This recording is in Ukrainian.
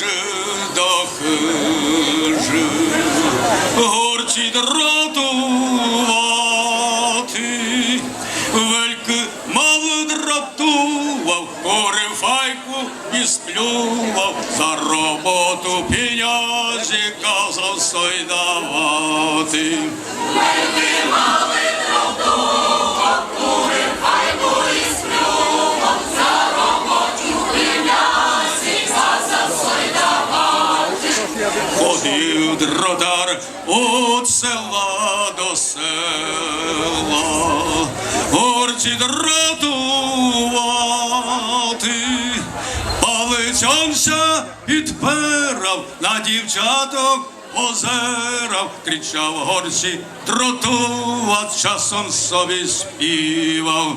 je горці дратувати, вельки мало дратував, курив файку і сплював, за роботу пінязіка, казав сой давати. Ходив дротар от села до села, горці дратувати, палицянся підпирав, на дівчаток озерав, кричав горці дротувати, часом собі співав.